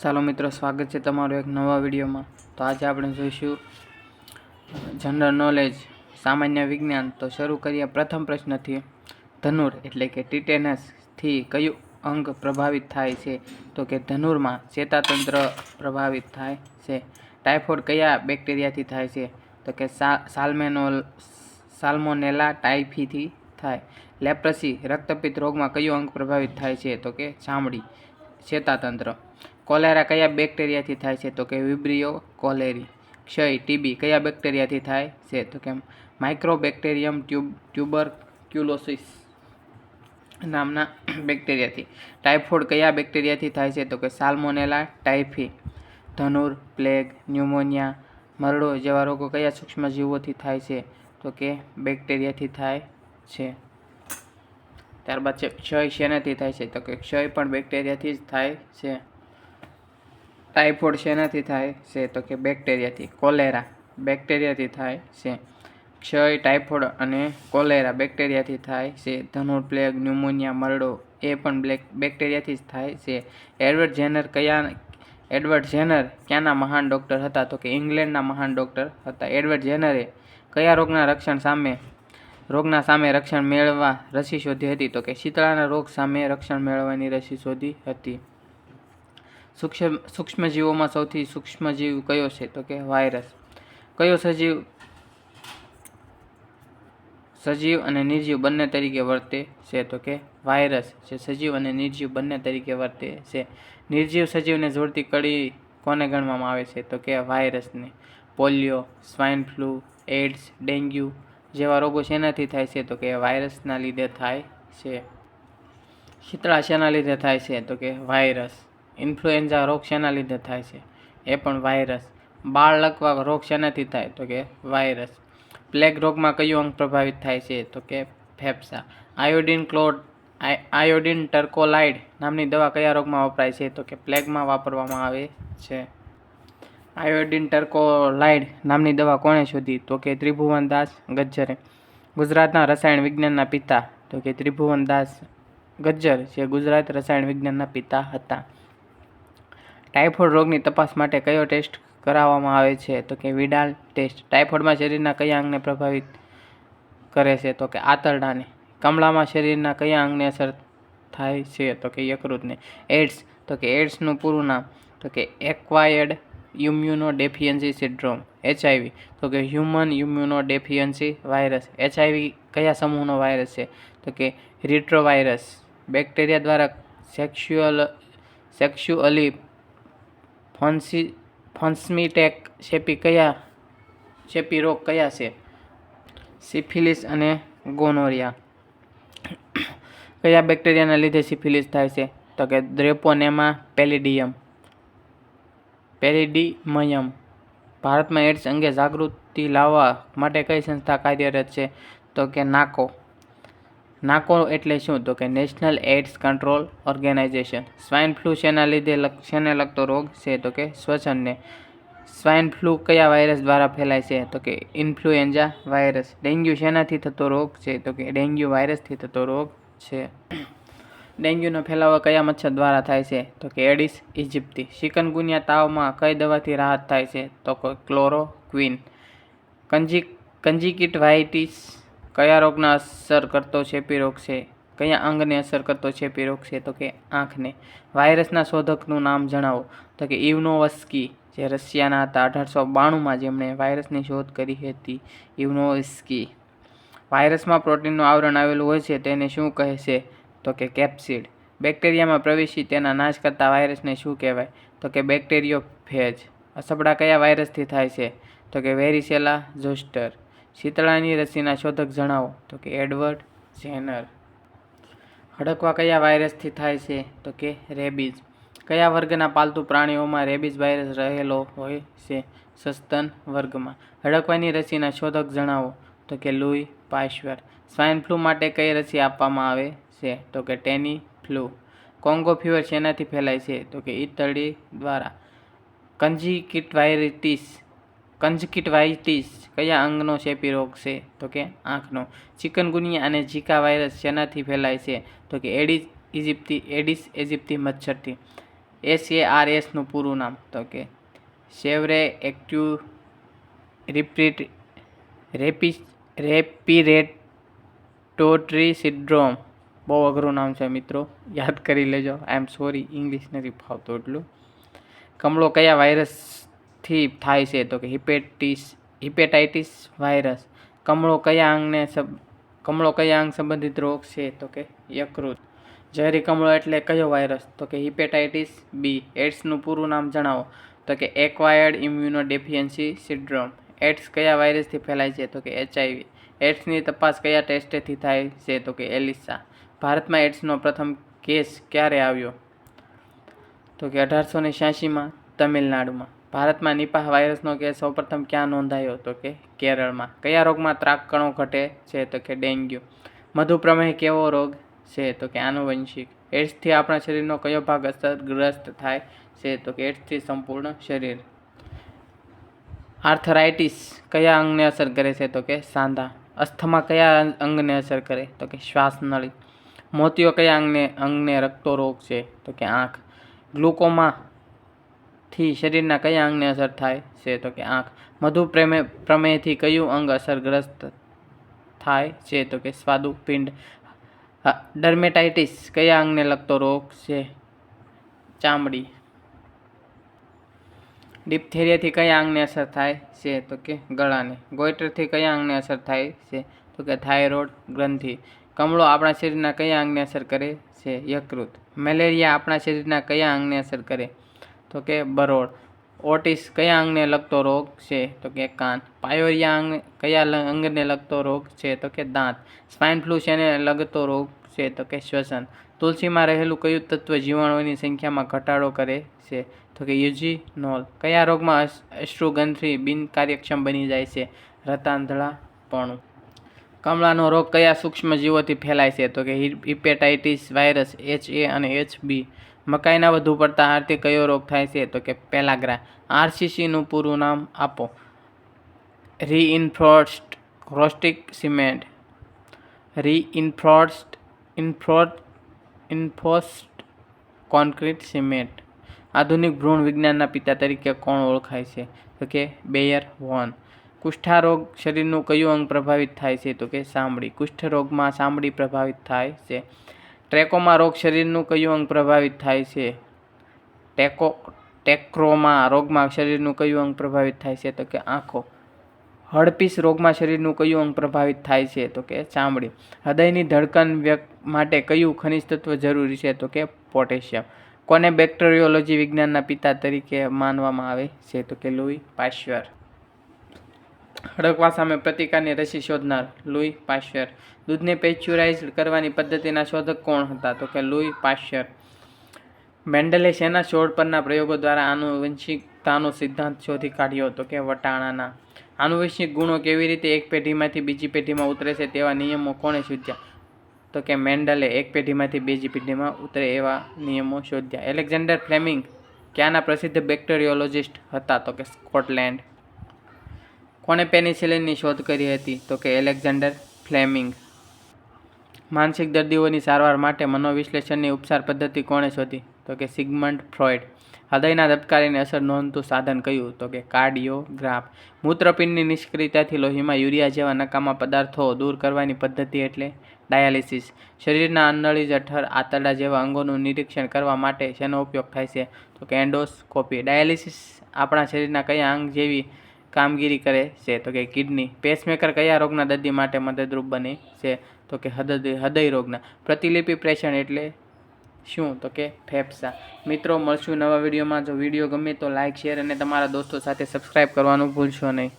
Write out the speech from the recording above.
ચાલો મિત્રો, સ્વાગત છે તમારું એક નવા વિડીયોમાં. તો આજે આપણે જોઈશું જનરલ નોલેજ સામાન્ય વિજ્ઞાન. તો શરૂ કરીએ પ્રથમ પ્રશ્નથી. ધનુર એટલે કે ટીટેનસથી કયું અંગ પ્રભાવિત થાય છે? તો કે ધનુરમાં ચેતાતંત્ર પ્રભાવિત થાય છે. ટાઇફોઇડ કયા બેક્ટેરિયાથી થાય છે? તો કે સા, સાલ્મેનોલ, સાલ્મોનેલા ટાઇફીથી થાય. લેપ્રસી રક્તપિત રોગમાં કયું અંગ પ્રભાવિત થાય છે? તો કે ચામડી, ચેતાતંત્ર. કોલેરા કયા બેક્ટેરિયાથી થાય છે? તો કે વિબ્રિયો, કોલેરી. ક્ષય, ટીબી કયા બેક્ટેરિયાથી થાય છે? તો કે માઇક્રોબેક્ટેરિયમ ટ્યુબ ટ્યુબર ક્યુલોસિસ નામના બેક્ટેરિયાથી. ટાઇફોઇડ કયા બેક્ટેરિયાથી થાય છે? તો કે સાલ્મોનેલા, ટાઇફી, ધનુર, પ્લેગ, ન્યુમોનિયા, મરડો જેવા રોગો કયા સૂક્ષ્મજીવોથી થાય છે? તો કે બેક્ટેરિયાથી થાય છે. ત્યારબાદ છે, ક્ષય શેનાથી થાય છે? તો કે ક્ષય પણ બેક્ટેરિયાથી જ થાય છે. ટાઇફોઇડ શેનાથી થાય છે? તો કે બેક્ટેરિયાથી. કોલેરા. બેક્ટેરિયાથી થાય છે. ક્ષય ટાઇફોઇડ અને કોલેરા બેક્ટેરિયાથી થાય છે. ધનુર પ્લેગ ન્યુમોનિયા, મરડો એ પણ બ્લેક બેક્ટેરિયાથી જ થાય છે. એડવર્ડ જેનર કયા એડવર્ડ જેનર ક્યાંના મહાન ડૉક્ટર હતા? તો કે ઇંગ્લેન્ડના મહાન ડૉક્ટર હતા. એડવર્ડ જેનરે કયા રોગના રક્ષણ સામે, રોગના સામે રક્ષણ મેળવવા રસી શોધી હતી? તો કે શીતળાના રોગ સામે રક્ષણ મેળવવાની રસી શોધી હતી. સૂક્ષ્મ સૂક્ષ્મજીવોમાં સૌથી સૂક્ષ્મજીવ કયો છે? તો કે વાયરસ. કયો સજીવ સજીવ અને નિર્જીવ બંને તરીકે વર્તે છે? તો કે વાયરસ જે સજીવ અને નિર્જીવ બંને તરીકે વર્તે છે. નિર્જીવ સજીવને જોડતી કડી કોને ગણવામાં આવે છે? તો કે વાયરસને. Polio, swine flu AIDS dengue જેવા રોગો શેનાથી થાય છે? તો કે વાયરસના લીધે થાય છે. શીતળા શેના લીધે થાય છે? તો કે વાયરસ. ઇન્ફ્લુએન્ઝા રોગ શેના લીધે થાય છે. એ પણ વાયરસ. બાળ લકવા રોગ શેનાથી થાય? તો કે વાયરસ. પ્લેગ રોગમાં કયું અંગ પ્રભાવિત થાય છે? તો કે ફેફસા. આયોડિન ક્લોડ આયોડિન ટર્કોલાઇડ નામની દવા કયા રોગમાં વપરાય છે? તો કે પ્લેગમાં વાપરવામાં આવે છે. આયોડિન ટર્કોલાઇડ નામની દવા કોણે શોધી? તો કે ત્રિભુવનદાસ ગજ્જરે. ગુજરાતના રસાયણ વિજ્ઞાનના પિતા તો કે ત્રિભુવનદાસ ગજ્જર, જે ગુજરાત રસાયણ વિજ્ઞાનના પિતા હતા. ટાઇફોઇડ રોગની તપાસ માટે કયો ટેસ્ટ કરાવવામાં આવે છે? તો કે વિડાલ ટેસ્ટ. ટાઇફોઇડમાં શરીરના કયા અંગને પ્રભાવિત કરે છે? તો કે આંતરડાને. કમળામાં શરીરના કયા અંગને અસર થાય છે? તો કે યકૃતને. એડ્સ તો કે એડ્સનું પૂરું નામ. તો કે એક્વાયર્ડ ઇમ્યુનો ડેફિયન્સી સિન્ડ્રોમ એચઆઈવી તો કે હ્યુમન ઇમ્યુનો ડેફિયન્સી વાયરસ. એચઆઈવી કયા સમૂહનો વાયરસ છે? તો કે રિટ્રોવાયરસ. બેક્ટેરિયા દ્વારા સેક્સ્યુઅલ, સેક્સ્યુઅલી ફોન્સી, ફોન્સમીટેક ચેપી કયા ચેપી રોગ કયા છે? સિફિલિસ અને ગોનોરિયા. કયા બેક્ટેરિયાના લીધે સિફિલિસ થાય છે? તો કે દ્રેપોનેમા પેલિડિયમ. પેલિડિમયમ. ભારતમાં એડ્સ અંગે જાગૃતિ લાવવા માટે કઈ સંસ્થા કાર્યરત છે? તો કે નાકો. નાકો એટલે શું? તો કે national AIDS control organisation swine flu શેના લીધે શેને લગતો રોગ છે? તો કે શ્વસનને. સ્વાઇન ફ્લૂ કયા વાયરસ દ્વારા ફેલાય છે? તો કે ઇન્ફ્લુએન્ઝા વાયરસ ડેન્ગ્યુ શેનાથી થતો રોગ છે? તો કે ડેન્ગ્યુ વાયરસથી થતો રોગ છે. ડેન્ગ્યુનો ફેલાવો કયા મચ્છર દ્વારા થાય છે? તો કે એડિસ ઇજિપ્તી શિકનગુનિયા તાવમાં કઈ દવાથી રાહત થાય છે? તો કે ક્લોરોક્વિન કંજી કંજીકિટવાઇટિસ કયા રોગને અસર કરતો ચેપી રોગ છે? કયા અંગને અસર કરતો ચેપી રોગ છે? તો કે આંખને. વાયરસના શોધકનું નામ જણાવો. તો કે ઇવનોવસ્કી, જે રશિયાના હતા, અઢારસો બાણુંમાં જેમણે વાયરસની શોધ કરી હતી. ઇવનોવસ્કી. વાયરસમાં પ્રોટીનનું આવરણ આવેલું હોય છે, તેને શું કહે છે? તો કે કેપ્સિડ. બેક્ટેરિયામાં પ્રવેશી તેના નાશ કરતા વાયરસને શું કહેવાય? તો કે બેક્ટેરિયો ફેજ અસબડા કયા વાયરસથી થાય છે? તો કે વેરિસેલા ઝોસ્ટર. શીતળાની રસીના શોધક જણાવો. તો કે એડવર્ડ ઝેનર. હડકવા કયા વાયરસથી થાય છે? તો કે રેબીઝ. કયા વર્ગના પાલતુ પ્રાણીઓમાં રેબીઝ વાયરસ રહેલો હોય છે? સસ્તન વર્ગમાં. હડકવાની રસીના શોધક જણાવો. તો કે લુઈ પાશ્વર. સ્વાઇન ફ્લૂ માટે કઈ રસી આપવામાં આવે છે? તો કે ટેની ફ્લૂ. કોંગો ફીવર શેનાથી ફેલાય છે? તો કે ઈતળી દ્વારા. કંજીકિટવાયરિટીસ કંજકિટવાઇટિસ કયા અંગનો ચેપી રોગ છે? તો કે આંખનો. ચિકનગુનિયા અને ઝીકા વાયરસ શેનાથી ફેલાય છે? તો કે એડિસ ઇજિપ્તી એડિસ ઇજિપ્તી મચ્છરથી. એસ એ પૂરું નામ. તો કે સેવરે એક્ટિવ રિપ્રિટ રેપી, રેપિરેટોટરી સિડ્રોમ બહુ અઘરું નામ છે મિત્રો. યાદ કરી લેજો. આઈ એમ સોરી. ઇંગ્લિશ નથી ફાવતું એટલું. કમળો કયા વાયરસથી થાય છે તો કે હિપેટિસ, હિપેટાઇટિસ વાયરસ. કમળો કયા અંગને સબ, કમળો કયા અંગ સંબંધિત રોગ છે તો કે યકૃત. ઝેરી કમળો એટલે કયો વાયરસ? તો કે હિપેટાઇટિસ બી. એડ્સનું પૂરું નામ જણાવો. તો કે એક્વાયર્ડ ઇમ્યુનો સિન્ડ્રોમ. એડ્સ કયા વાયરસથી ફેલાય છે? તો કે એચઆઈવી એડ્સની તપાસ કયા ટેસ્ટેથી થાય છે? તો કે એલિસા. ભારતમાં એડ્સનો પ્રથમ કેસ ક્યારે આવ્યો? તો કે અઢારસો ને છ્યાસીમાં તમિલનાડુમાં. ભારતમાં નિપાહ વાયરસનો કેસ સૌપ્રથમ ક્યાં નોંધાયો તો કે? કેરળમાં. કયા રોગમાં ત્રાક કણો ઘટે છે તો કે ડેન્ગ્યુ? મધુપ્રમેહ કેવો રોગ છે તો કે આનુવંશિક? એડ્સથી આપણા શરીરનો કયો ભાગ અસરગ્રસ્ત થાય છે તો કે એડ્સથી સંપૂર્ણ શરીર? આર્થરાઇટિસ કયા અંગને અસર કરે છે તો કે સાંધા? અસ્થમા કયા અંગને અસર કરે તો કે શ્વાસનળી? મોતિયો કયા અંગને અંગને રક્તો રોગ છે તો કે આંખ? ગ્લુકોમા થી શરીરના કયા અંગને અસર થાય છે? તો કે આંખ. મધુ પ્રેમે, પ્રમેયથી કયું અંગ અસરગ્રસ્ત થાય છે? તો કે સ્વાદુપિંડ ડર્મેટાઇટિસ કયા અંગને લગતો રોગ છે? ચામડી. ડિપ્થેરિયાથી કયા અંગને અસર થાય છે? તો કે ગળાને. ગોઈટરથી કયા અંગને અસર થાય છે? તો કે થાઇરોઇડ ગ્રંથિ. કમળો આપણા શરીરના કયા અંગને અસર કરે છે? યકૃત. મેલેરિયા આપણા શરીરના કયા અંગને અસર કરે? તો કે બરોળ. ઓટિસ કયા અંગને લગતો રોગ છે? તો કે કાન. પાયોરિયા અંગ કયા અંગને લગતો રોગ છે? તો કે દાંત. સ્વાઇન ફ્લૂ શેને લગતો રોગ છે? તો કે શ્વસન. તુલસીમાં રહેલું કયું તત્વ જીવાણુઓની સંખ્યામાં ઘટાડો કરે છે? તો કે યુજીનોલ. કયા રોગમાં અશ- અશ્રુગંથથી બિનકાર્યક્ષમ બની જાય છે? રતાંધળાપણું. કમળાનો રોગ કયા સૂક્ષ્મજીવોથી ફેલાય છે? તો કે હિપેટાઇટિસ, વાયરસ એચ એ અને એચ બી મકાઈના વધુ પડતા હારથી કયો રોગ થાય છે? તો કે પેલાગ્રા આરસીસીનું પૂરું નામ આપો. રીઇન્ફ્રોસ્ટ ક્રોસ્ટિક સિમેન્ટ રીઇન્ફ્રોસ્ટ ઇન્ફ્રોટ ઇન્ફોસ્ટ કોન્ક્રીટ સિમેન્ટ આધુનિક ભ્રૂણ વિજ્ઞાનના પિતા તરીકે કોણ ઓળખાય છે? તો કે બેયર વોન. કુષ્ઠારોગ શરીરનું કયું અંગ પ્રભાવિત થાય છે? તો કે ચામડી કુષ્ઠ રોગમાં ચામડી પ્રભાવિત થાય છે. ટ્રેકોમા રોગ શરીરનું કયું અંગ પ્રભાવિત થાય છે? ટેકો, ટેક્રોમા રોગમાં શરીરનું કયું અંગ પ્રભાવિત થાય છે? તો કે આંખો. હડપીસ રોગમાં શરીરનું કયું અંગ પ્રભાવિત થાય છે? તો કે ચામડી. હૃદયની ધડકન વ્યક્ત માટે કયું ખનિજ તત્વ જરૂરી છે? તો કે પોટેશિયમ. કોને બેક્ટેરિયોલોજી વિજ્ઞાનના પિતા તરીકે માનવામાં આવે છે? તો કે લુઈ પાશ્ચર હડકવા સામે પ્રતિકારની રસી શોધનાર લુઈ પાશ્ચર. દૂધને પેચ્યુરાઇઝ કરવાની પદ્ધતિના શોધક કોણ હતા? તો કે લુઈ પાશ્ચર. મેન્ડલે શેના છોડ પરના પ્રયોગો દ્વારા આનુવંશિકતાનો સિદ્ધાંત શોધી કાઢ્યો? હતો કે વટાણાના. આનુવંશિક ગુણો કેવી રીતે એક પેઢીમાંથી બીજી પેઢીમાં ઉતરે છે તેવા નિયમો કોણે શોધ્યા? તો કે મેન્ડલે એક પેઢીમાંથી બીજી પેઢીમાં ઉતરે એવા નિયમો શોધ્યા. એલેક્ઝાન્ડર ફ્લેમિંગ ક્યાંના પ્રસિદ્ધ બેક્ટેરિયોલોજિસ્ટ હતા? તો કે સ્કોટલેન્ડ. કોણે પેનિસિલિનની શોધ કરી હતી તો કે એલેક્ઝાન્ડર ફ્લેમિંગ? માનસિક દર્દીઓની સારવાર માટે મનોવિશ્લેષણની ઉપચાર પદ્ધતિ કોણે શોધી? તો કે સિગમન્ડ ફ્રોઇડ હૃદયના ધબકારીને અસર નોંધતું સાધન કયું તો કે કાર્ડિયોગ્રાફ. મૂત્રપિંડની નિષ્ક્રિયતાથી લોહીમાં યુરિયા જેવા નકામા પદાર્થો દૂર કરવાની પદ્ધતિ એટલે ડાયાલિસિસ. શરીરના અંડળી જઠર આંતરડા જેવા અંગોનું નિરીક્ષણ કરવા માટે શેનો ઉપયોગ થાય છે? તો કે એન્ડોસ્કોપી. ડાયાલિસિસ આપણા શરીરના કયા અંગ જેવી કામગીરી કરે છે. તો કે કિડની. પેસમેકર કયા રોગના દર્દી માટે મદદરૂપ બને છે? તો કે હૃદય હૃદય રોગના. પ્રતિલિપિ પ્રેષણ એટલે શું? તો કે ફેફસા. મિત્રો, મળશું નવા વિડીયોમાં. જો વીડિયો ગમે તો લાઇક શેર અને તમારા દોસ્તો સાથે સબસ્ક્રાઈબ કરવાનું ભૂલશો નહીં.